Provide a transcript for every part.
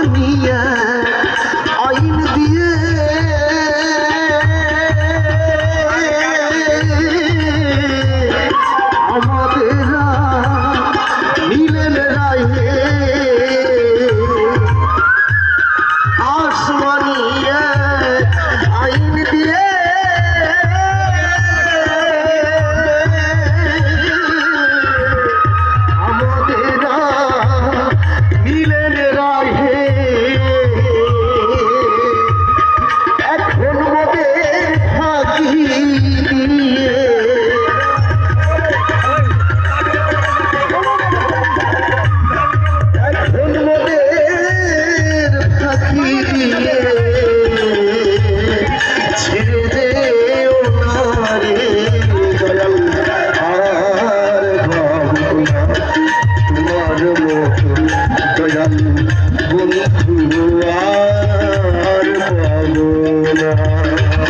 বানিয়ে আইন দিয়ে। আমাদের মিলেন রায়ে আসমানিয়ে আইন দিয়ে।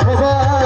বাবা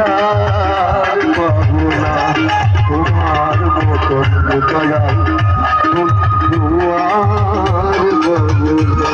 আর পাবো না তোমার মতন দয়া আর পাবো না